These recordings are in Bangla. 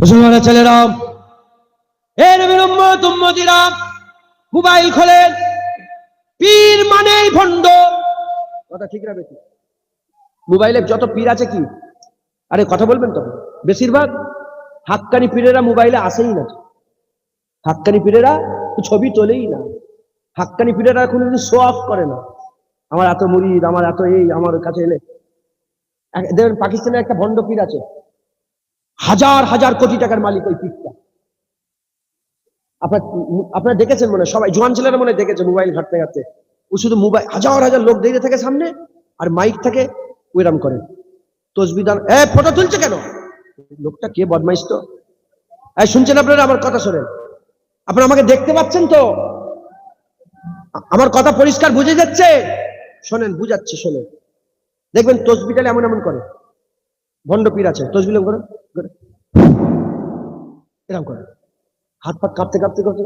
মুসলমানের ছেলেরা, এ নবীর মোবাইল খোলেন। পীর মানেই ভণ্ড। কথা ঠিক রাখবে মোবাইলে যত পীর আছে কি? আরে কথা বলবেন তো। বেশিরভাগ হাক্কানি পীরেরা মোবাইলে আসেই না। হাক্কানি পীরেরা ছবি তোলেই না। হাক্কানি পীরেরা কোনোদিন শো অফ করে না। আমার এত মুরিদ, আমার এত এই, আমার কাছে এলে। দেখবেন পাকিস্তানের একটা ভণ্ড পীর আছে। হাজার হাজার কোটি টাকার মালিক ওই পীরটা আপনার আপনারা দেখেছেন মনে সবাই, জোয়ান ছেলেরা মনে দেখেছে মোবাইল ঘাটতে ঘাটতে। ও শুধু মোবাইল হাজার হাজার লোক দাঁড়িয়ে থাকে সামনে, আর মাইক থাকে ওইরাম করে। তসবিদান এ, ফটো তুলছে কেন? লোকটা কে বদমাইশ তো? এই শুনছেন আপনারা? আমার কথা শোনেন। আপনারা আমাকে দেখতে পাচ্ছেন তো? আমার কথা পরিষ্কার বুঝে যাচ্ছে? শোনেন, বুঝাচ্ছি, শোনেন। দেখবেন তসবিটালে এমন এমন করে। ভণ্ড পীর আছে। তসবিল করে। এরকম করে। হাত পাত কাঁপতে কাঁপতে কাঁপতে।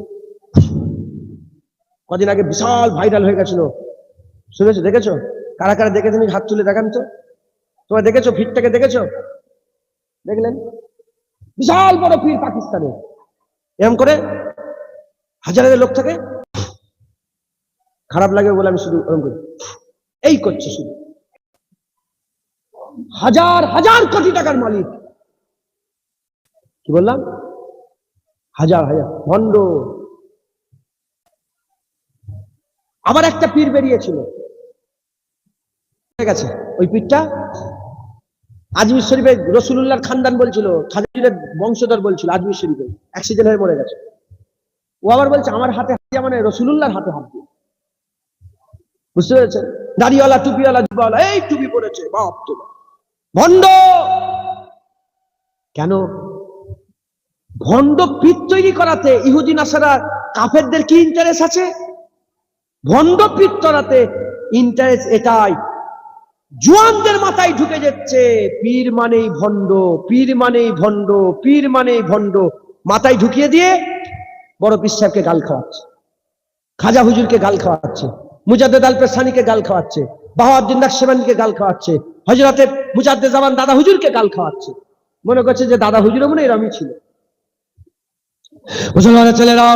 কদিন আগে বিশাল ভাইরাল হয়ে গেছিল। শুনেছো? দেখেছ? কারা কারা দেখেছেন এই হাত তুলে দেখান তো। তোমরা দেখেছ? ফিটটাকে দেখেছ? দেখলেন? বিশাল বড় পীর পাকিস্তানে। এরকম করে হাজার হাজার লোক থাকে। খারাপ লাগে বলে আমি শুধু এরকম করি। এই করছে শুধু। হাজার হাজার কোটি টাকার মালিক। কি বললাম? হাজার হাজার, ভণ্ড। আবার একটা পীর বেরিয়েছিল। ঠিক আছে, ওই পীরটা আজমির শরীফে রসুল্লাহর খানদান বলছিল খাদিজের বংশধর বলছিল, আজমির শরীফে অ্যাক্সিডেন্ট হয়ে মরে গেছে। ও আবার বলছে, আমার হাতে হাত মানে রসুল্লাহর হাতে হাত দিয়ে। বুঝতে পেরেছেন? দাড়িওয়ালা, টুপিওয়ালা জুবাওয়ালা এই টুপি পড়েছে বাপ তো। ভণ্ড। কেন? ভণ্ড পীর তৈরি করাতে ইহুদি নাসারা কাফেরদের কি ইন্টারেস্ট আছে? ভণ্ড পীর তরাতে ইন্টারেস্ট এটাই। জুয়ানদের মাথায় ঢুকে যাচ্ছে, পীর মানেই ভণ্ড, পীর মানেই ভণ্ড, পীর মানেই ভণ্ড। মাথায় ঢুকিয়ে দিয়ে বড় পীর সাহেবকে গাল খাওয়াচ্ছে। খাজা হুজুরকে গাল খাওয়াচ্ছে। মুজাদ্দেদ আল পেসানিকে গাল খাওয়াচ্ছে। বাহাউদ্দিন নাকশেবানিকে গাল খাওয়াচ্ছে। হজরতে মুজাদ্দে জামান দাদা হুজুরকে গাল খাওয়াচ্ছে। মনে করছে যে দাদা হুজুরও মনে এরমই ছিল। মুসলমানের ছেলেরা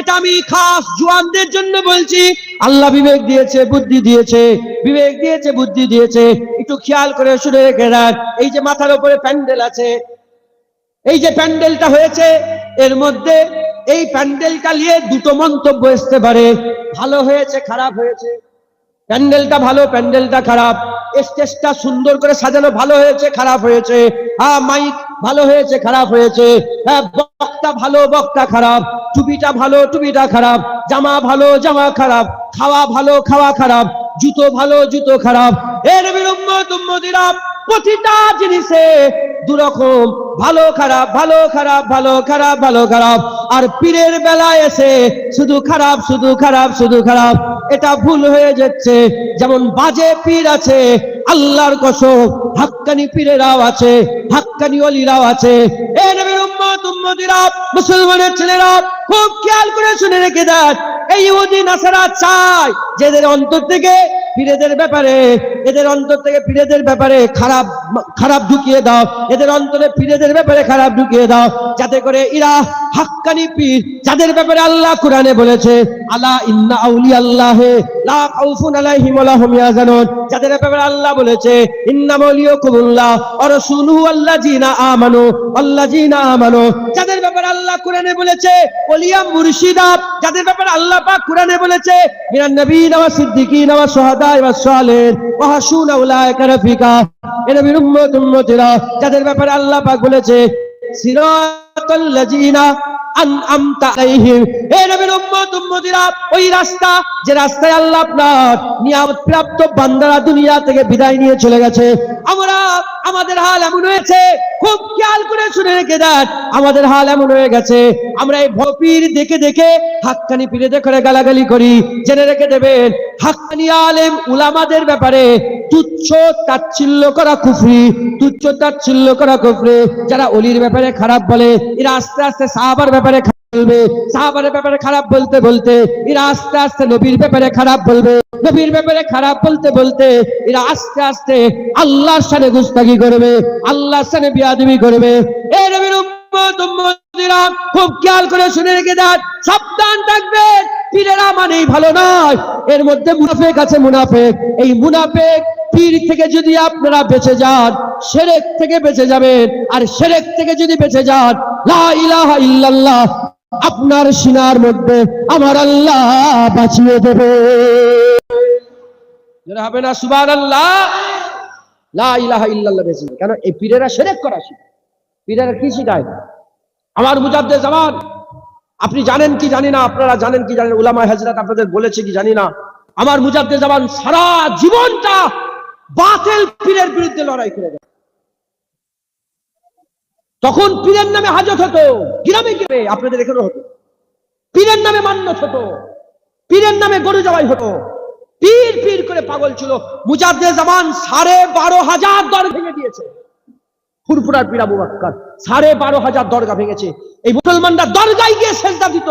এটা আমি খাস জুয়ানদের জন্য বলছি। আল্লাহ বিবেক দিয়েছে, বুদ্ধি দিয়েছে, বিবেক দিয়েছে, বুদ্ধি দিয়েছে। একটু খেয়াল করে শুনে রেখে দেন, এই যে মাথার উপরে প্যান্ডেল আছে, এই যে প্যান্ডেলটা হয়েছে, এর মধ্যে এই প্যান্ডেলটা নিয়ে দুটো মন্তব্য আসতে পারে। ভালো হয়েছে, খারাপ হয়েছে প্যান্ডেলটা ভালো, প্যান্ডেলটা খারাপ। স্টেজটা সুন্দর করে সাজানো ভালো হয়েছে, খারাপ হয়েছে। হ্যাঁ মাইক ভালো হয়েছে, খারাপ হয়েছে। হ্যাঁ বক্তা ভালো, বক্তা খারাপ। টুপিটা ভালো, টুপিটা খারাপ। জামা ভালো, জামা খারাপ। খাওয়া ভালো, খাওয়া খারাপ। জুতো ভালো, জুতো খারাপ। এর উম্মতিরা প্রতিটা জিনিসে দুরকম, ভালো, খারাপ ভালো খারাপ ভালো খারাপ ভালো, খারাপ। আর পীরের বেলায় এসে শুধু খারাপ শুধু খারাপ শুধু খারাপ। এটা ভুল হয়ে যাচ্ছে। যেমন বাজে পীর আছে আল্লাহর কসম, হাক্কানি পীরেরাও আছে, হাক্কানি অলিরাও আছে। এ নবীর উম্মত, উম্মতিরা, মুসলমানের ছেলেরা, খুব খেয়াল করে শুনে রেখে দেন, এই ইহুদি, নাসারা চায়, যেদের অন্তর থেকে পীরেদের ব্যাপারে, এদের অন্তর থেকে পীরেদের ব্যাপারে খারাপ খারাপ ঢুকিয়ে দাও। এদের অন্তরে পীরেদের ব্যাপারে খারাপ ঢুকিয়ে দাও। যাতে করে ইরা হাক্কানি পীর, যাদের ব্যাপারে আল্লাহ কোরআনে বলেছে, আলা ইন্না আউলি আল্লাহ লা আলাইহিম ইয়াহজানুন। যাদের ব্যাপারে আল্লাহ বলেছে, ইন্না মাউলিয়াকুমুল্লাহ ওয়া রাসূলুহু আমানু আমানু। যাদের ব্যাপারে আল্লাহ কোরআনে বলেছে, ওলিয়া মুর্শিদা যাদের ব্যাপারে আল্লাহ পাক কোরআনে বলেছে, মিনান নবীন ওয়া শুহাদা যাদের ব্যাপারে আল্লাহ পাক বলেছে আমাদের হাল এমন করে হয়ে গেছে। আমরা এই ভপির দেখে দেখে হাক্কানি পিড়ে দেখে গালাগালি করি। জেনে রেখে দেবেন, হাক্কানি আলেম উলামাদের ব্যাপারে তুচ্ছ তাচ্ছিল্য করা কুফরি, তুচ্ছ তাচ্ছিল্য করা কুফরি। যারা অলির ব্যাপারে খারাপ বলে, এরা আস্তে আস্তে সাহাবার ব্যাপারে খারাপ বলবে সাহাবারের ব্যাপারে খারাপ বলতে বলতে, এরা আস্তে আস্তে নবীর ব্যাপারে খারাপ বলবে, নবীর ব্যাপারে খারাপ বলতে বলতে, এরা আস্তে আস্তে আল্লাহর সাথে গুস্তাগি করবে, আল্লাহর সাথে বিয়াদবি করবে। এ নবীর খুব খেয়াল করে শুনে রেখে দেন সাবধান থাকবেন। পীরেরা মানেই ভালো নয়। এর মধ্যে মুনাফেক আছে মুনাফেক। এই মুনাফেক পীর থেকে যদি আপনারা বেঁচে যান, সেরেক থেকে বেঁচে যাবেন। আর সেরেক থেকে যদি বেঁচে যান, লা ইলাহা ইল্লাল্লাহ, আপনার সিনার মধ্যে আমার আল্লাহ বাঁচিয়ে দেবে। হবে না? সুবান আল্লাহ লা ইলাহা ইল্লাল্লাহ বেঁচে কেন? এই পীরেরা সেরেক করা শিখায় পীরেরা কি শিখায়? আমার মুজাদ্দে জামান আপনি জানেন কি জানি না? আপনারা জানেন কি জানেন? উলামা হাজরাত আপনাদের বলেছে কি জানি না? আমার মুজাদ্দে জামান সারা জীবনটা বাতিল পীরের বিরুদ্ধে লড়াই করে দেয় তখন পীরের নামে হাজত হতো। গ্রামে গ্রামে আপনাদের এখানে হতো। পীরের নামে মান্য হতো। পীরের নামে গরু জবাই হতো। পীর পীর করে পাগল ছিল। মুজাদ্দে জামান সাড়ে বারো হাজার দর ভেঙে দিয়েছে। ফুরফুরার পীর আবু বাক্কার। সাড়ে বারো হাজার দরগা ভেঙেছে। এই মুসলমানরা দরগায় গিয়ে সেজদা দিত।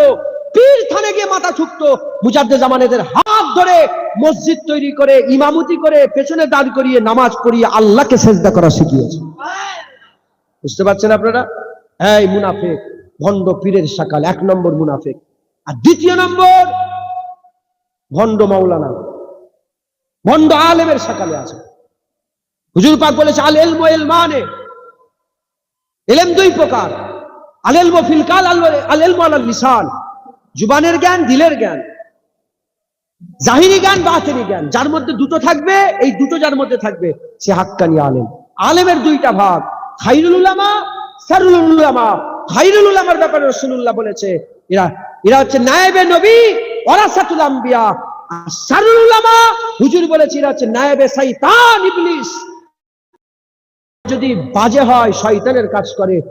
পীর থানে গিয়ে মাথা ঠুকতো মুজাদ্দে জামানেদের হাত ধরে মসজিদ তৈরি করে, ইমামতি করে, পেছনে দাঁড় করিয়ে নামাজ পড়িয়ে আল্লাহকে সেজদা করা শিখিয়েছে। বুঝতে পারছেন আপনারা? এই মুনাফেক, ভণ্ড পীরের সাকাল এক নম্বর মুনাফেক। আর দ্বিতীয় নম্বর, ভণ্ড মাওলানা। ভণ্ড আলেমের সাকালে আছে। হুজুর পাক বলেছে আল এলম এলমানে এলেম দুই প্রকার। আল এলম ফিল কাল আল এলম আল লিসান। জুবানের জ্ঞান, দিলের জ্ঞান। জাহিরি জ্ঞান, বাতিনি জ্ঞান। যার মধ্যে দুটো থাকবে, এই দুটো যার মধ্যে থাকবে, সে হাক্কানি আলেম। আলেমের দুইটা ভাগ। খাইরুল উলামা, সারুল উলামা। খাইরুল উলামার ব্যাপারে রাসূলুল্লাহ বলেছে, এরা এরা হচ্ছে নায়েবে নবী, ওয়ারাসাতুল আম্বিয়া। সারুল উলামা, হুজুর বলেছে, এরা হচ্ছে নায়েবে শয়তান, ইবলিস। যদি বাজে হয়, শয়তানের কাজ করে,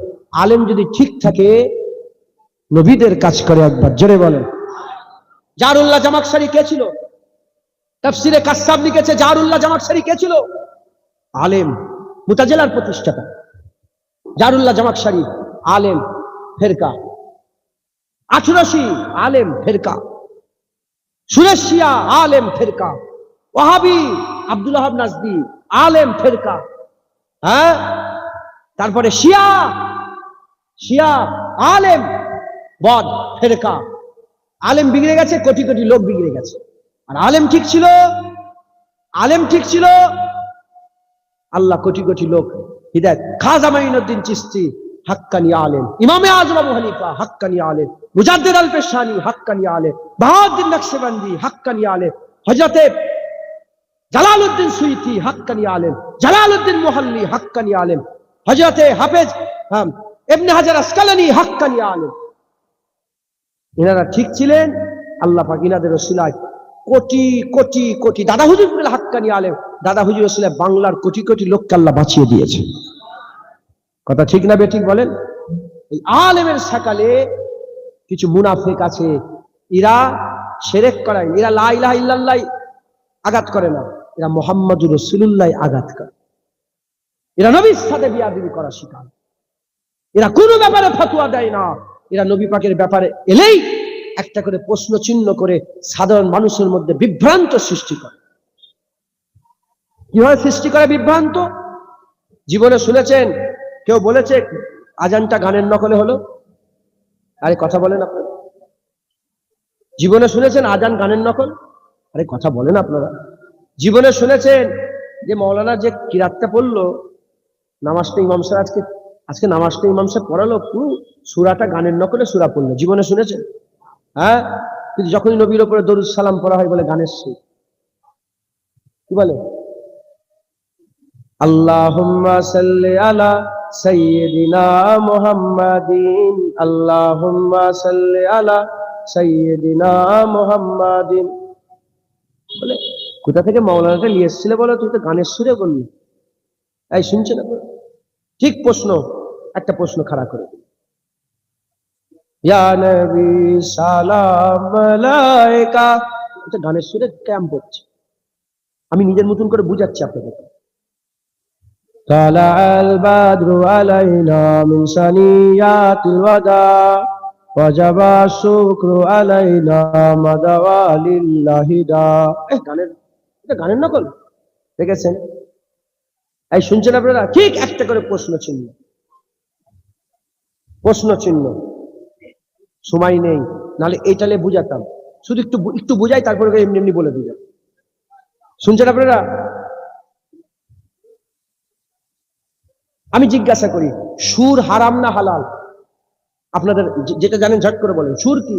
আলেম যদি ঠিক থাকে, নবীদের কাজ করে একবার, জোরে বলেন। জারুল্লাহ জামাকসারি কে ছিল? তাফসিরে কাসাব লিখেছে, জারুল্লাহ জামাকসারি কে ছিল? আলেম, মুতাজেলার প্রতিষ্ঠাতা। জারুল্লাহ জামাকসারি আলেম, ফেরকা। আঠুরাশি, আলেম, ফেরকা। সুরেশিয়া, আলেম, ফেরকা। ওহাবি আব্দুল আহাব নাজদি, আলেম, ফেরকা। হ্যাঁ? তারপরে শিয়া শিয়া, আলেম, বদ, ফেরকা। আলেম বিগড়ে গেছে, কোটি কোটি লোক বিগড়ে গেছে। আর আলেম ঠিক ছিল? আলেম ঠিক ছিল? আল্লাহ কোটি কোটি লোক। হৃদয়, খাজা মাইনুদ্দিন চিস্তি হাক্কানি আলেম। ইমামে আজম আবু হানিফা, হাক্কানি আলেম। মুজাদ্দিদ আল পেশানি হাক্কানি আলেম। বাহাউদ্দিন নকশবন্দি, হাক্কানি আলেম। হযরতে জালালউদ্দিন সুইতি হাক্কানি আলেম, জালালউদ্দিন মুহাল্লি হাক্কানি আলেম, হযরতে হাফেজ ইবনে হাজার আসকালানি হাক্কানি আলেম। এনারা ঠিক ছিলেন, আল্লাহ পাক ইনাদের ওসিলায় কোটি কোটি কোটি, দাদা হুজুর হাক্কানি আলেম, দাদা হুজুর ওসিলায় বাংলার কোটি কোটি লোককে আল্লাহ বাঁচিয়ে দিয়েছে। কথা ঠিক না বেঠিক বলেন? এই আলেমের সকালে কিছু মুনাফেক আছে এরা সেরেক করায় এরা লা ইলাহা ইল্লাল্লাহ আঘাত করে না। এরা মোহাম্মদুর রসুল্লাহ আঘাত করে এরা নবীর সাথে বিয়াদিবি করা শিকার। এরা কোনো ব্যাপারে ফতুয়া দেয় না। এরা নবী পাকের ব্যাপারে এলেই একটা করে প্রশ্ন চিহ্ন করে সাধারণ মানুষের মধ্যে বিভ্রান্ত সৃষ্টি করে। কীভাবে সৃষ্টি করে বিভ্রান্ত? জীবনে শুনেছেন, কেউ বলেছে, আজানটা গানের নকলে হলো? আরে কথা বলেন আপনারা। জীবনে শুনেছেন, আজান গানের নকল? আরে কথা বলেন আপনারা। জীবনে শুনেছেন যে মৌলানা যে কিরাতটা পড়ল? নামাজটা ইমাম সাহেব আজকে আজকে নামাজটা ইমাম সাহেব পড়ালো, পুরো সুরাটা গানের নকলে সুরা পড়ল। জীবনে শুনেছেন? হ্যাঁ? কিন্তু যখনই নবীর উপরে দরুদ সালাম পড়া হয় বলে গানের সুর কি বলে? আলা আলা বলে কোথা থেকে মৌলানাটা নিয়ে এসেছিল বলো তুই তো গানের সুরে বললি এই শুনছেন আপনারা ঠিক প্রশ্ন একটা প্রশ্ন খাড়া করে দিন। ইয়া নবী সালাম মালাইকা এটা গানের সুরে ক্যাম্প হচ্ছে আমি নিজের মতন করে বুঝাচ্ছি আপনাদের طلع البدر علينا من ثنيات الوداع وجب الشكر علينا مدوى لله دا এহ, গানের এটা গানের নকল? দেখেছেন? এই শুনছেন আপনারা? ঠিক একটা করে প্রশ্ন চিহ্ন। প্রশ্ন চিহ্ন। সময় নেই। নাহলে এইটালে বুঝাতাম। শুধু একটু একটু বুঝাই, তারপরে এমনি এমনি বলে দিলাম শুনছেন আপনারা? আমি জিজ্ঞাসা করি, সুর হারাম না হালাল? আপনাদের যেটা জানেন, ঝট করে বলেন, সুর কি?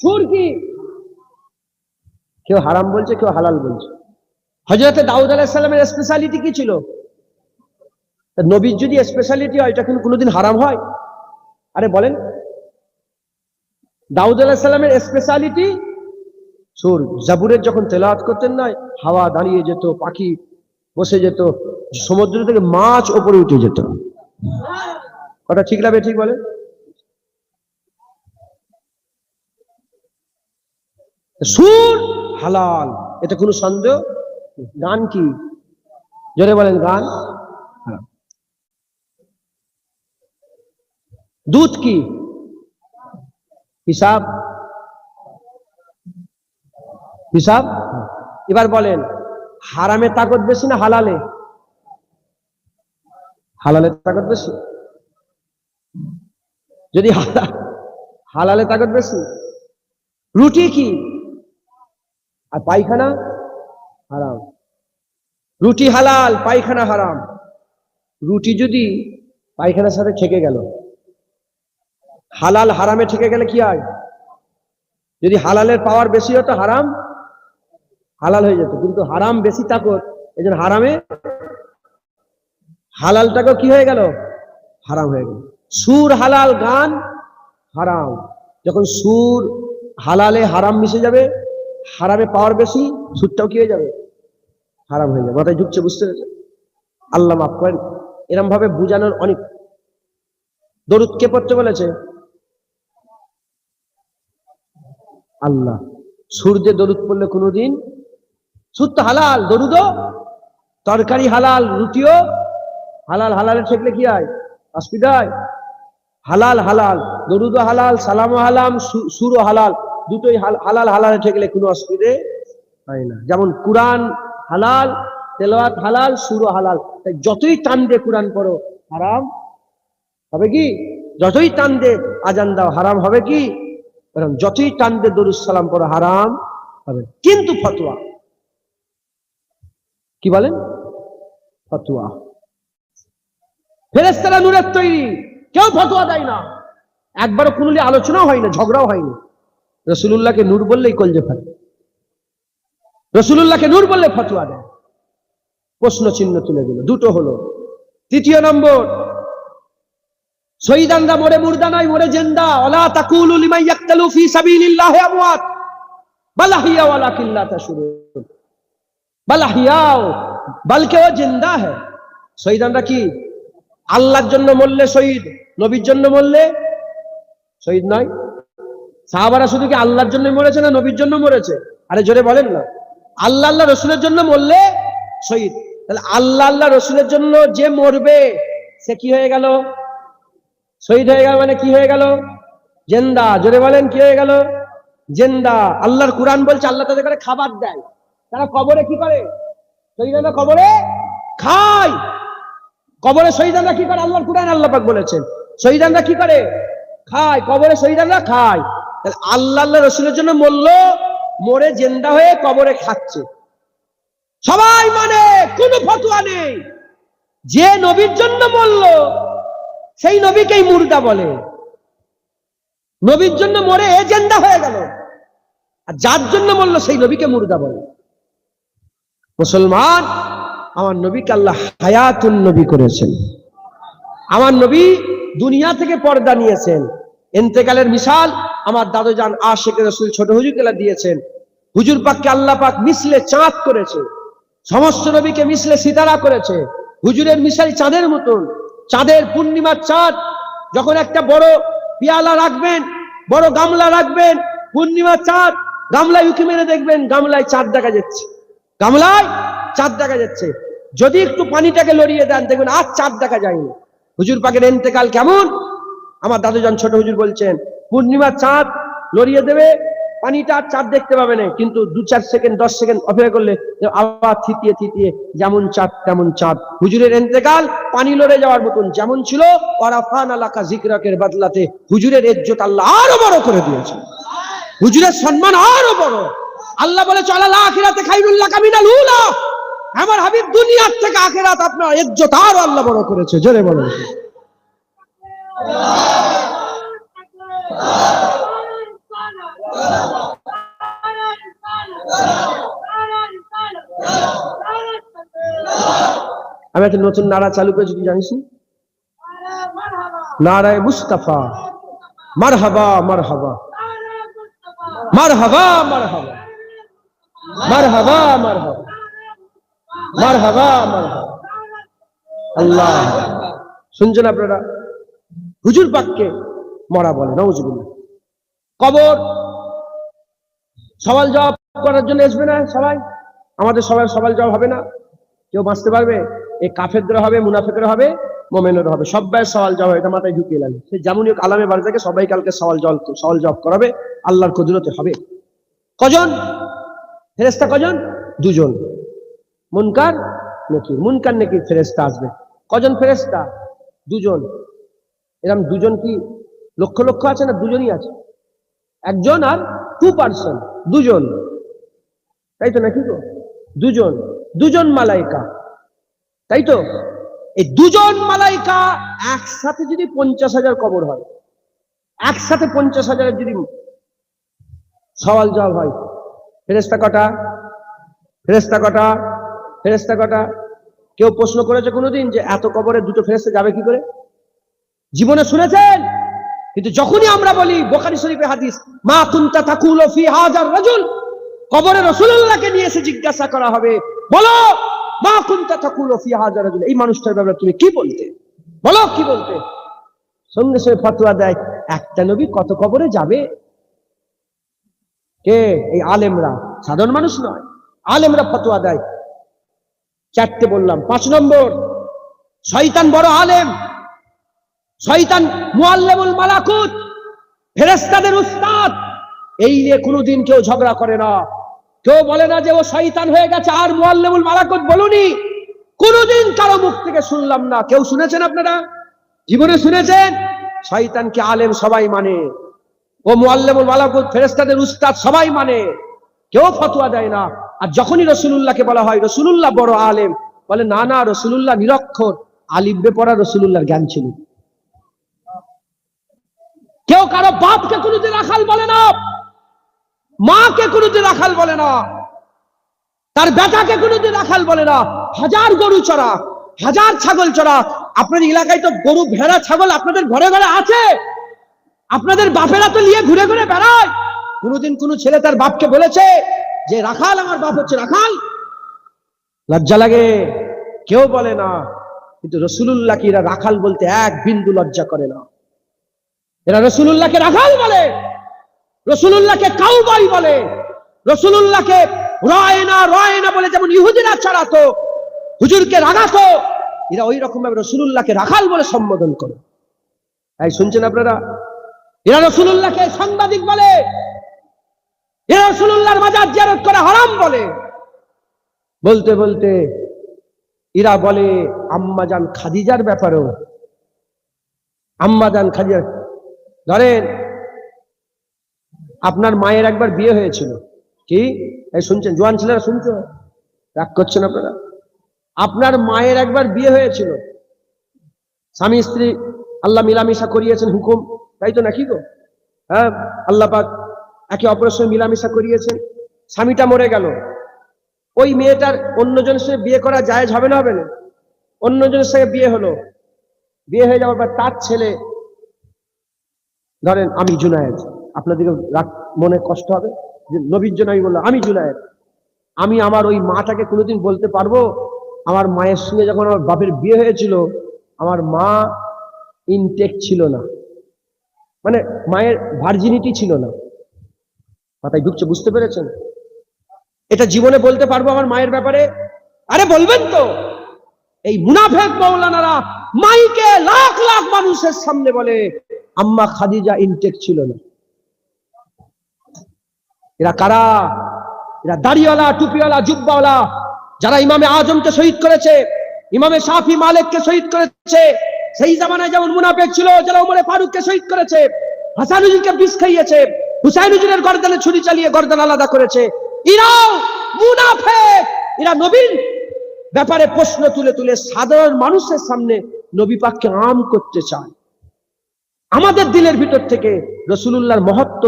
সুর কি? কেউ হারাম বলছে, কেউ হালাল বলছে। হজরতে দাউদ আলাহিসাল্লামের স্পেশালিটি কি ছিল? নবীর যদি স্পেশালিটি হয়, এটা কিন্তু কোনোদিন হারাম হয়। আরে বলেন। দাউদ আলাহিসাল্লামের স্পেশালিটি সুর, জাবুরের যখন তেলাওয়াত করতেন না, হাওয়া দাঁড়িয়ে যেত, পাখি বসে যেত, সমুদ্র থেকে মাছ ওপরে উঠে যেত। ওটা ঠিক লাগবে ঠিক বলে সুর হালাল। এটা কোনো সন্দেহ? গান কি? জোরে বলেন গান। দুধ কি? হিসাব। হিসাব। এবার বলেন, হারামে তাকত বেশি না হালালে? হালালে তাকত বেশি? যদি হালা- হালালে তাকত বেশি? রুটি কি? আর পায়খানা হারাম। রুটি হালাল, পায়খানা হারাম। রুটি যদি পায়খানার সাথে ঠেকে গেল, হালাল হারামে ঠেকে গেলে কি হয়? যদি হালালের পাওয়ার বেশি হতো, হারাম? হালাল হয়ে যেত। কিন্তু হারাম বেশি তাকত এই জন্য হারামে হালালটাকেও কি হয়ে গেল? হারাম হয়ে গেল। সুর হালাল, গান হারাম। যখন সুর হালালে হারাম মিশে যাবে হারামে পাওয়ার বেশি সুরটাও কি হয়ে যাবে? হারাম হয়ে যাবে। মাথায় ঢুকছে বুঝতে পেরেছে আল্লাহ মাফ করেন। এরম ভাবে বুঝানোর অনেক দরুদ কে পড়তে বলেছে? আল্লাহ। সূর্যে দরুদ পড়লে কোনোদিন তো হালাল, দরুদও তরকারি হালাল, রুটিও হালাল, হালালে ঠেকলে কি হয়? অসুবিধা হয়। হালাল হালাল, দরুদও হালাল, সালামও হালাম সুরও হালাল। দুটোই হাল- হালাল হালালে ঠেকলে কোনো অসুবিধে হয় না। যেমন কোরআন হালাল, তেলাওয়াত হালাল সুরও হালাল। তাই যতই টান দিয়ে কোরআন পড়ো, হারাম হবে কি? যতই টান দিয়ে আজান দাও, হারাম হবে কি? এরকম যতই টান দিয়ে দরুদ সালাম পড়ো, হারাম হবে। কিন্তু ফতোয়া। কি বলেন? ফতোয়া। ফেরেস্তারা নূরের তৈরি। কেউ ফতোয়া দেয় না। একবারও কোনো আলোচনাও হয় না ঝগড়াও হয়নি। রসুল্লাহকে নূর বললেই কলজে ফেলে রসুল্লাহকে নূর বললে ফতোয়া দেয়। প্রশ্ন চিহ্ন তুলে দিল। দুটো হলো। তৃতীয় নম্বর, শহীদানরা মরে মুর্দা নাই মরে জেন্দা। ওলা তাকুলু লিমান ইয়াকতালু ফি সাবিলিল্লাহি আমওয়াত। বাল আহইয়া ওয়ালাকিন লা তাশউরুন বাল আহইয়াও বলকে ও জিন্দা है শহীদানরা কি আল্লাহর জন্য মরলে শহীদ, নবীর জন্য মরলে শহীদ নয়? সাহাবারা শুধু কি আল্লাহর জন্য মরেছে না নবীর জন্য মরেছে? আরে জোরে বলেন না। আল্লাহ আল্লাহ রসুলের জন্য মরলে শহীদ। তাহলে আল্লাহ আল্লাহ রসুলের জন্য যে মরবে, সে কি হয়ে গেল? শহীদ হয়ে গেল মানে কি হয়ে গেল? জেন্দা। জোরে বলেন কি হয়ে গেল? জেন্দা। আল্লাহর কোরআন বলছে, আল্লাহ তাদের করে খাবার দেয়। তারা কবরে কি করে? শহীদানা কবরে খায়। কবরে শহীদানরা কি করে? আল্লাহর কোরআন আল্লাহ পাক বলেছেন। শহীদানরা কি করে? খায়। কবরে শহীদানরা খায়। আল্লাহ আল্লাহ রসুলের জন্য মরল, মরে জেন্দা হয়ে কবরে খাচ্ছে। সবাই মানে কোনো ফতোয়া নেই। যে নবীর জন্য মরল, সেই নবীকেই মুর্দা বলে। নবীর জন্য মরে এ জেন্দা হয়ে গেল। আর যার জন্য মরল, সেই নবীকে মুর্দা বলে। মুসলমান, আমার নবীকে আল্লাহ হায়াতুন নবী করেছেন। আমার নবী দুনিয়া থেকে পর্দা নিয়েছেন। এন্তেকালের মিশাল আমার দাদু যান আশেখ রসুল ছোট হুজুর কেলা দিয়েছেন। হুজুর পাককে আল্লাহ পাক মিশলে চাঁদ করেছে। সমস্ত নবীকে মিশলে সিতারা করেছে। হুজুরের মিশাল চাঁদের মতন। চাঁদের পূর্ণিমার চাঁদ। যখন একটা বড় পিয়ালা রাখবেন, বড় গামলা রাখবেন, পূর্ণিমার চাঁদ, গামলায় উঁকি মেরে দেখবেন গামলায় চাঁদ দেখা যাচ্ছে। গামলায় চাঁদ দেখা যাচ্ছে। যদি একটু পানিটাকে লড়িয়ে দেন, দেখবেন আর চাঁদ দেখা যায়নি। হুজুর পাকের এন্তেকাল কেমন? আমার দাদুজন ছোট হুজুর বলছেন পূর্ণিমার চাঁদ লড়িয়ে দেবে, পানিটা আর চাঁদ দেখতে পাবে না। কিন্তু দু চার সেকেন্ড, দশ সেকেন্ড অপেক্ষা করলে আবার থিতিয়ে থিতিয়ে যেমন চাঁদ, তেমন চাঁদ। হুজুরের এন্তেকাল, পানি লড়ে যাওয়ার মতন যেমন ছিল ওরাফান আলাকা জিকরাকের বদলাতে হুজুরের ইজ্জত আল্লাহ আরও বড় করে দিয়েছে। হুজুরের সম্মান আরও বড়। আল্লাহ বলে, চলা আখিরাতে খাইরুল্লাহ কামিনাল উলা। আমার হাবিব দুনিয়ার থেকে আখিরাত আপনার ইজ্জত আরও আল্লাহ বড় করেছে। জোরে বলো আমি একটা নতুন নাড়া চালু করেছি কি জানিস নারায় মুস্তাফা। মারহাবা মারহাবা। মারহাবা মারহাবা। মারহাবা মারহাবা। মারহাবা মারহাবা। আল্লাহ। শুনছেন আপনারা? হুজুর পাককে মরা বলে, নওজুবিল্লাহ। কবর, সওয়াল জবাব করার জন্য আসবে না সবাই? আমাদের সবাই সওয়াল জবাব হবে না। কেউ বাঁচতে পারবে? এই কাফেরদের হবে মুনাফেকের হবে মোমেনের হবে। সবাই সওয়াল জবাব, এটা মাথায় ঢুকিয়ে এলেন সে যেমনই আলামে বাড়ি থেকে সবাই কালকে সওয়াল জল সওয়াল জবাব করাবে। আল্লাহর কদুরতে হবে। কজন? ফেরেস্তা কজন? দুজন। মুনকার নাকি? মুনকার নাকি ফেরেস্তা আসবে। কজন ফেরেস্তা দুজন। এরকম দুজন কি লক্ষ লক্ষ আছে না দুজনই আছে? একজন আর টু পার্সন দুজন। তাই তো নাকি গো? দুজন। দুজন মালাইকা। তাই তো? এই দুজন মালাইকা একসাথে যদি পঞ্চাশ হাজার কবর হয়, একসাথে পঞ্চাশ হাজারের যদি সওয়াল জবাব হয় ফেরেস্তা কটা? ফেরেস্তা কটা? ফেরেস্তা কটা? কেউ প্রশ্ন করেছে কোনোদিন যে এত কবরে দুটো ফেরেস্তা যাবে কি করে? জীবনে শুনেছেন? কিন্তু যখনই আমরা বলি বোখারি শরীফে হাদিস, মা কুন্তা তাকুল ফি হাজার রাজুল কবরে রসুল্লাহকে নিয়ে এসে জিজ্ঞাসা করা হবে, বলো, মা কুন্তা তাকুল ফি হাজার রাজুল এই মানুষটার ব্যাপারে তুমি কি বলতে? বলো, কি বলতে? সঙ্গে সঙ্গে ফতোয়া দেয়, একটা নবী কত কবরে যাবে? কে? এই আলেমরা। সাধারণ মানুষ নয়। আলেমরা ফতোয়া দেয়। চারটে বললাম, পাঁচ নম্বর, শয়তান বড় আলেম শয়তান মুআল্লিমুল মালাকুত, ফেরেশতাদের উস্তাদ। এই নিয়ে কোনোদিন কেউ ঝগড়া করে না। কেউ বলে না যে ও শয়তান হয়ে গেছে, আর মুআল্লিমুল মালাকুত বলুনি। কোনোদিন কারও মুখ থেকে শুনলাম না। কেউ শুনেছেন আপনারা? জীবনে শুনেছেন? শয়তানকে আলেম সবাই মানে। ও মুআল্লিমুল মালাকুত, ফেরেশতাদের উস্তাদ সবাই মানে। কেউ ফতোয়া দেয় না। আর যখনই রসুলুল্লাহকে বলা হয়, রসুলুল্লাহ বড় আলেম। বলে, না না, রসুলুল্লাহ নিরক্ষর। আলিব্বে পড়া রসুলুল্লাহর জ্ঞান ছিল। কেউ কারও বাপকে কোনোদিন রাখাল বলে না, মাকে কোনোদিন রাখাল বলে না, তার বেটাকে কোনোদিন রাখাল বলে না। হাজার গরু চড়া, হাজার ছাগল চড়া। আপনার এলাকায় তো গরু, ভেড়া, ছাগল আপনাদের ঘরে ঘরে আছে। আপনাদের বাপেরা তো নিয়ে ঘুরে ঘুরে বেড়ায়। কোনোদিন কোনো ছেলে তার বাপকে বলেছে যে, রাখাল, আমার বাপ হচ্ছে রাখাল। লজ্জা লাগে, কেউ বলে না। কিন্তু রসুলুল্লাহকে এরা রাখাল বলতে এক বিন্দু লজ্জা করে না। এরা রসুলুল্লাহকে রাখাল বলে, রসুলুল্লাহকে কাউবাই বলে, রসুলুল্লাহকে রয় না রয় না বলে যেমন ইহুদিরা ছাড়াতো, হুজুরকে রাগাতো, এরা ওই রকম ভাবে রসুলুল্লাহকে রাখাল বলে সম্বোধন করে। তাই শুনছেন আপনারা? এরা রসুলুল্লাহকে সাংবাদিক বলে, এরা রসুলুল্লাহর মাজার জিয়ারত করে হারাম বলে। বলতে বলতে এরা বলে, আম্মাজান খাদিজার ব্যাপারেও, আম্মাজান খাদিজার ধরেন, আপনার মায়ের একবার বিয়ে হয়েছিল। কি? এই শুনছেন? জোয়ান ছেলেরা শুনছো? রাগ করছেন আপনারা? আপনার মায়ের একবার বিয়ে হয়েছিল। স্বামী, স্ত্রী, আল্লাহ মিলামিশা করিয়েছেন হুকুম। তাই তো নাকি গো? হ্যাঁ আল্লাহ পাক একে অপরের সঙ্গে মিলামিশা করিয়েছেন। স্বামীটা মরে গেল। ওই মেয়েটার অন্যজনের সঙ্গে বিয়ে করা জায়েজ হবে না হবে না? অন্যজনের সঙ্গে বিয়ে হলো। বিয়ে হয়ে যাওয়ার পর তার ছেলে ধরেন আমি জুনায়েদ। আপনাদেরকে রাগ- মনে কষ্ট হবে? যে নবীর জন্য আমি বললাম, আমি জুনায়েদ। আমি আমার ওই মাটাকে কোনোদিন বলতে পারব? আমার মায়ের সঙ্গে যখন আমার বাপের বিয়ে হয়েছিল, আমার মা ইনটেক ছিল না। মানে মায়ের ভার্জিনিটি ছিল না। মাথায় ঢুকছে, বুঝতে পেরেছেন? এটা জীবনে বলতে পারব আমার মায়ের ব্যাপারে? আরে বলবেন তো! এই মুনাফেক মৌলানারা মাইকে লাখ লাখ মানুষের সামনে বলে আম্মা খাদিজা ইনটেক ছিল না। এরা কারা? এরা দাড়িওয়ালা, টুপিওয়ালা, জুব্বাওয়ালা, যারা ইমামে আজমকে শহীদ করেছে, ইমামে শাফি মালিককে শহীদ করেছে, সেই জামানায় যেমন মুনাফেক ছিল, যারা উমরে ফারুককে শহীদ করেছে হাসানুজিকে বিষ খাইয়েছে হুসাইনুজুরের গর্দানে ছুরি চালিয়ে গর্দান আলাদা করেছে, এরাও মুনাফেক! এরা নবীন ব্যাপারে প্রশ্ন তুলে তুলে সাধারণ মানুষের সামনে নবী পাককে আম করতে চায়। আমাদের দিলের ভিতর থেকে রসুলুল্লাহর মহত্ব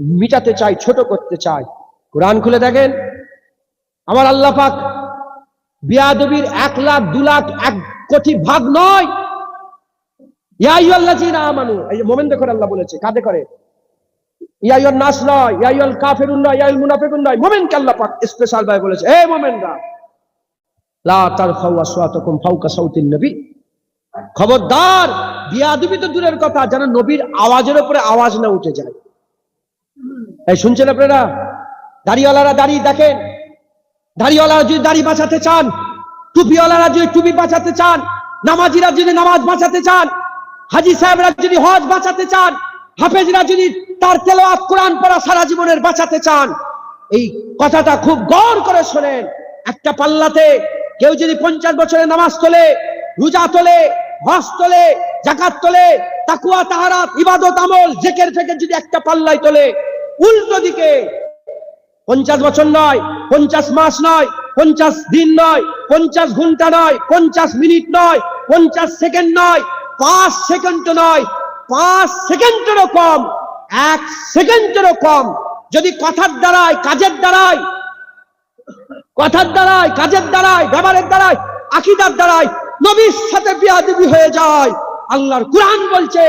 মিটাতে চাই, ছোট করতে চাই। কোরআন খুলে দেখেন। আমার আল্লাহ পাক বিয়াদবির এক লাখ, দু লাখ, এক কোটি ভাগ নয়। আল্লাহ বলেছে করে। নাস নয় স্পেশাল বলেছে লা সাউতিন খবরদার বিয়াদবি তো দূরের কথা, যেন নবীর আওয়াজের উপরে আওয়াজ না উঠে যায়। এই শুনছেন আপনারা? দাড়িওয়ালারা দাড়ি দেখেন। দাড়িওয়ালারা যদি দাড়ি বাঁচাতে চান, টুপিওয়ালারা যদি টুপি বাঁচাতে চান, নামাজিরা যদি নামাজ বাঁচাতে চান, হাজি সাহেবরা যদি হজ বাঁচাতে চান, হাফেজরা যদি তার তেলাওয়াত কোরআন পড়া সারা জীবনের বাঁচাতে চান, এই কথাটা খুব গৌর করে শোনেন। একটা পাল্লাতে কেউ যদি পঞ্চাশ বছরের নামাজ তোলে, রোজা তোলে, হজ তোলে জাকাত তোলে, তাকুয়া, তাহারাত, ইবাদত, আমল, জেকের ফেকের যদি একটা পাল্লাই তোলে, উল্টো দিকে, পঞ্চাশ বছর নয়, পঞ্চাশ মাস নয়, পঞ্চাশ দিন নয়, পঞ্চাশ ঘণ্টা নয়, পঞ্চাশ মিনিট নয়, পঞ্চাশ সেকেন্ড নয়, পাঁচ সেকেন্ড নয়, পাঁচ সেকেন্ডেরও কম, এক সেকেন্ডেরও কম। যদি কথার দ্বারায়, কাজের দ্বারায়, কথার দ্বারায়, কাজের দ্বারায়, ব্যবহারের দ্বারায়, আকিদার দ্বারায় নবীর সাথে বিয়াদবি হয়ে যায় আল্লাহর কোরআন বলছে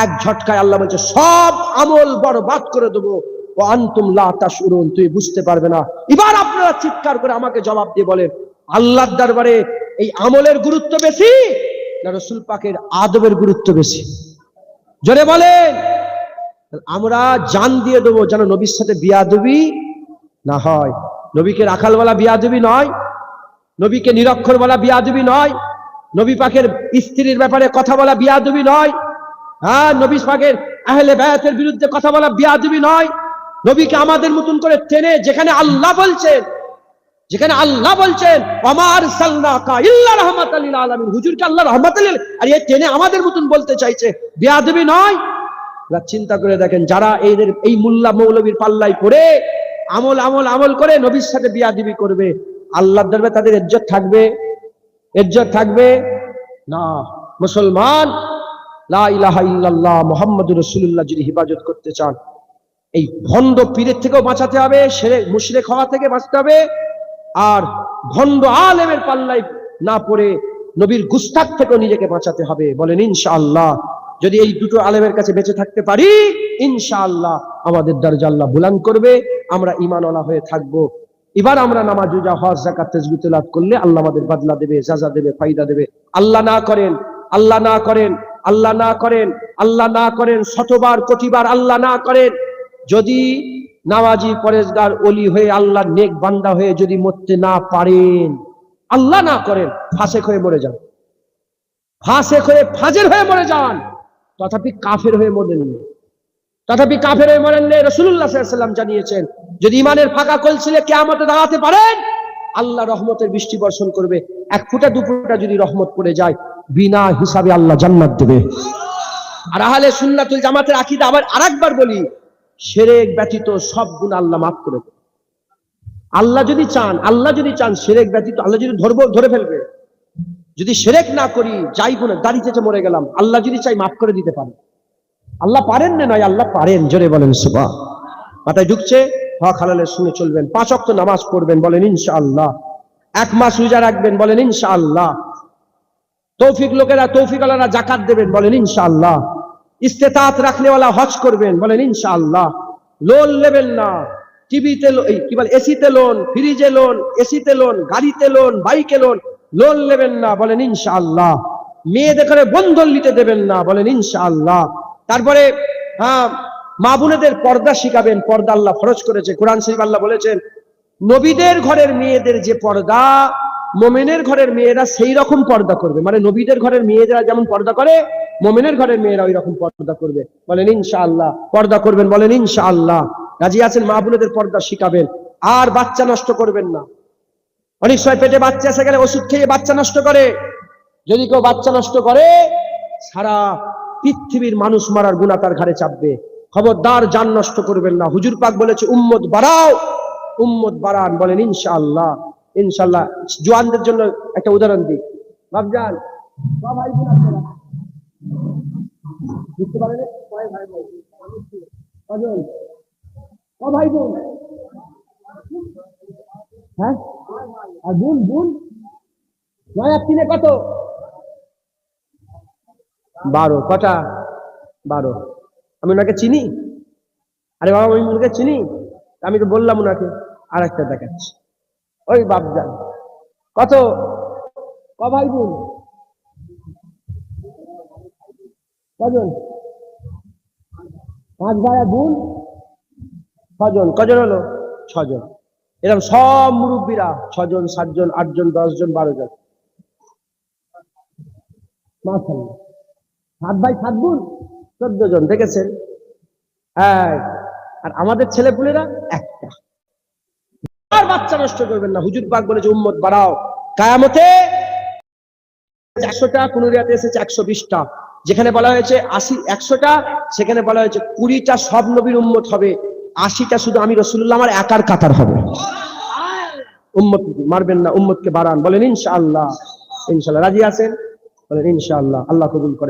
এক ঝটকায় আল্লাহ বলছে, সব আমল বরবাদ করে দেবো ও আন্তুম লা তাশউরুন। তুই বুঝতে পারবে না। এবার আপনারা চিৎকার করে আমাকে জবাব দিয়ে বলেন, আল্লাহর দরবারে এই আমলের গুরুত্ব বেশি না রসুল পাকের আদবের গুরুত্ব বেশি? জোরে বলেন, আমরা জান দিয়ে দেবো যেন নবীর সাথে বিয়াদবি না হয়। নবীকে রাখালওয়ালা বিয়াদবি নয় নবীকে নিরক্ষর বলা বিয়াদবি নয়। নবী পাকের স্ত্রীর ব্যাপারে কথা বলা বিয়াদবি নয়। হ্যাঁ নবী পাকের আহলে বায়াতের বিরুদ্ধে কথা বলা বিয়াদবি নয়। নবীকে আমাদের মতন করে টেনে যেখানে আল্লাহ বলছেন, যেখানে আল্লাহ বলছেন আমার আলামিন। হুজুরকে আল্লাহ রহমাতাল লিল, আর এ টেনে আমাদের মতন বলতে চাইছে, বিয়াদবি নয়। চিন্তা করে দেখেন, যারা এদের, এই মুল্লা মৌলবীর পাল্লাই পড়ে আমল আমল আমল করে নবীর সাথে বিয়াদিবি করবে আল্লাহর দরবারে তাদের ইজ্জত থাকবে। ইজ্জত থাকবে? না। মুসলমান হিফাজত করতে চান, এই ভণ্ড পীরের থেকেও বাঁচাতে হবে, সেরে হওয়া থেকে বাঁচতে হবে। আর ভণ্ড আলেমের পাল্লাই না পড়ে নবীর গুস্তাক থেকেও নিজেকে বাঁচাতে হবে। বলেন, ইনশাআল্লাহ, যদি এই দুটো আলেমের কাছে বেঁচে থাকতে পারি, ইনশাআল্লাহ আমাদের দরজা আল্লাহ বুলান করবে, আমরা ইমানওয়ালা হয়ে থাকব। এবার আমরা নামাজ, রোজা, হজ জাকাত তাসবিহ তেলাওয়াত করলে আল্লাহ আমাদের বদলা দেবে সাজা দেবে, ফায়দা দেবে। আল্লাহ না করেন, আল্লাহ না করেন, আল্লাহ না করেন, আল্লাহ না করেন, শতবার, কোটিবার আল্লাহ না করেন। যদি নামাজি পরেজগার অলি হয়ে আল্লাহ নেক বান্দা হয়ে যদি মরতে না পারেন, আল্লাহ না করেন, ফাঁসেক হয়ে মরে যান। ফাঁসেক হয়ে ফাজের হয়ে মরে যান। তথাপি কাফের হয়ে মরেন তথাপি কাফের হয়ে মরেন রসুল্লাহ সাল্লাম জানিয়েছেন, যদি ইমানের ফাঁকা কলছিলে কেয়ামতে দাঁড়াতে পারেন, আল্লাহ রহমতের বৃষ্টি বর্ষণ করবে। এক ফুটা, দু ফুটা যদি রহমত পড়ে যায়, বিনা হিসাবে আল্লাহ জান্নাত দেবে। আর আহলে সুন্নাতুল জামাতের আকিদা আবার আরেকবার বলি, সেরেক ব্যতীত সব গুণ আল্লাহ মাফ করে দেবে। আল্লাহ যদি চান, আল্লাহ যদি চান সেরেক ব্যতীত, আল্লাহ যদি ধরবো, ধরে ফেলবে। যদি সেরেক না করি, যাই কোনো দাড়ি চেঁচে মরে গেলাম। আল্লাহ যদি চাই মাফ করে দিতে পারেন আল্লাহ পারেন না নয়, আল্লাহ পারেন। জোরে বলেন সুবা মাথায় ঢুকছে হক হালালের শুনে চলবেন। পাঁচ অক্ট নামাজ পড়বেন, বলেন, ইনশাআল্লাহ। এক মাস রোজা রাখবেন, বলেন, ইনশাআল্লাহ। তৌফিক লোকেরা তৌফিক আলারা জাকাত দেবেন, বলেন, ইনশাআল্লাহ। ইস্তেতাত রাখনেওয়ালা হজ করবেন, বলেন, ইনশাআল্লাহ। লোন নেবেন না। টিভিতে কি বলে, এসিতে লোন, ফ্রিজে লোন, এসিতে লোন, গাড়িতে লোন, বাইকে লোন লোন নেবেন না, বলেন, ইনশাআল্লাহ। মেয়েদের করে বন্ধন নিতে দেবেন না, বলেন, ইনশাআল্লাহ। তারপরে হ্যাঁ মা বোনেদের পর্দা শিখাবেন, পর্দা আল্লাহ ফরজ করেছে। কোরআন শরীফ আল্লাহ বলেছেন, নবীদের ঘরের মেয়েদের যে পর্দা, মোমেনের ঘরের মেয়েরা সেই রকম পর্দা করবে। মানে নবীদের ঘরের মেয়েরা যেমন পর্দা করে, মোমেনের ঘরের মেয়েরা ওই রকম পর্দা করবে। বলেন, ইনশাআল্লাহ। পর্দা করবেন, বলেন, ইনশাআল্লাহ। রাজি আছেন, মা বোনেদের পর্দা শিখাবেন। আর বাচ্চা নষ্ট করবেন না। অনেক সময় পেটে বাচ্চা এসে গেলে ওষুধ খেয়ে বাচ্চা নষ্ট করে। যদি কেউ বাচ্চা নষ্ট করে, সারা পৃথিবীর মানুষ মারার গুণা তার ঘাড়ে চাপবে। খবরদার যান নষ্ট করবেন না। হুজুর পাক বলেছে, উম্মত বাড়াও। উম্মত বাড়ান বলেন, ইনশাআল্লাহ। ইনশাআল্লাহ। জোয়ানদের জন্য একটা উদাহরণ দিই। বোন। হ্যাঁ? কত? বারো, কটা? বারো। আমি ওনাকে চিনি? আরে বাবা, আমি ওনাকে চিনি? আমি তো বললাম ওনাকে। আর একটা দেখাচ্ছি। ওই বাপজান কত? ক ভাই বোন? কজন? পাঁচ আর বোন? ছজন। কজন হলো? ছজন। এরকম সব মুরব্বীরা, ছজন, সাতজন, আটজন, দশজন বারো জন মাশাআল্লাহ। সাত ভাই, সাত বোন, চোদ্দ জন, দেখেছেন? হ্যাঁ। আর আমাদের ছেলেপুলেরা একটা। আর বাচ্চা নষ্ট করবেন না। হুজুর পাক বলেছে, উম্মত বাড়াও। কায়ামতে একশোটা কোন রিয়াতে এসেছে একশো বিশটা। যেখানে বলা হয়েছে আশি, একশোটা, সেখানে বলা হয়েছে কুড়িটা সব নবীর উম্মত হবে। আশিটা শুধু আমি রসুল্লাহ আমার একার কাতার হবে। উম্মত মারবেন না, উম্মতকে বাড়ান। বলেন, ইনশাআল্লাহ। ইনশাআল্লাহ। রাজি আছেন? বলেন, ইনশাআল্লাহ। আল্লাহ কবুল করেন।